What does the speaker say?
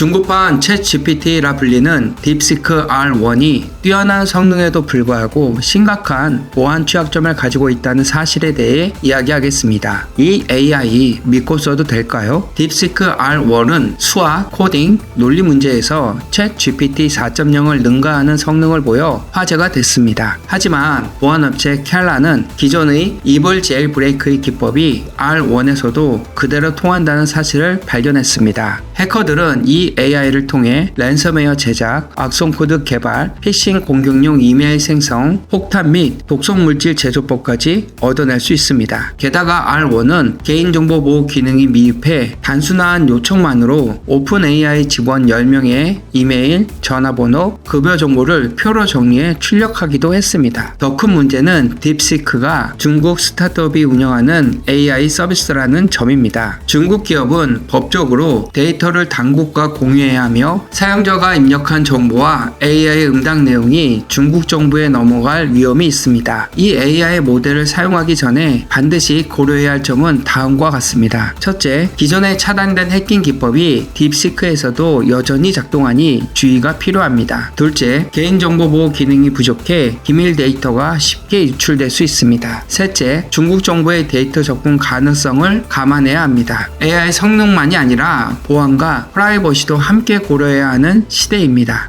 중국판 챗 GPT라 불리는 딥시크 R1이 뛰어난 성능에도 불구하고 심각한 보안 취약점을 가지고 있다는 사실에 대해 이야기하겠습니다. 이 AI 믿고 써도 될까요? 딥시크 R1은 수학, 코딩, 논리 문제에서 챗 GPT 4.0을 능가하는 성능을 보여 화제가 됐습니다. 하지만 보안업체 켈라는 기존의 이블 제일 브레이크의 기법이 R1에서도 그대로 통한다는 사실을 발견했습니다. 해커들은 이 AI를 통해 랜섬웨어 제작, 악성 코드 개발, 피싱 공격용 이메일 생성, 폭탄 및 독성 물질 제조법까지 얻어낼 수 있습니다. 게다가 R1은 개인정보 보호 기능이 미흡해 단순한 요청만으로 오픈 AI 직원 10명의 이메일, 전화번호, 급여 정보를 표로 정리해 출력하기도 했습니다. 더 큰 문제는 딥시크가 중국 스타트업이 운영하는 AI 서비스라는 점입니다. 중국 기업은 법적으로 데이터를 당국과 공유해야 하며 사용자가 입력한 정보와 AI 응답 내용이 중국 정부에 넘어갈 위험이 있습니다. 이 AI 모델을 사용하기 전에 반드시 고려해야 할 점은 다음과 같습니다. 첫째, 기존에 차단된 해킹 기법이 딥시크에서도 여전히 작동하니 주의가 필요합니다. 둘째, 개인정보 보호 기능이 부족해 기밀 데이터가 쉽게 유출될 수 있습니다. 셋째, 중국 정부의 데이터 접근 가능성을 감안해야 합니다. AI 성능만이 아니라 보안과 프라이버시 도 함께 고려해야 하는 시대입니다.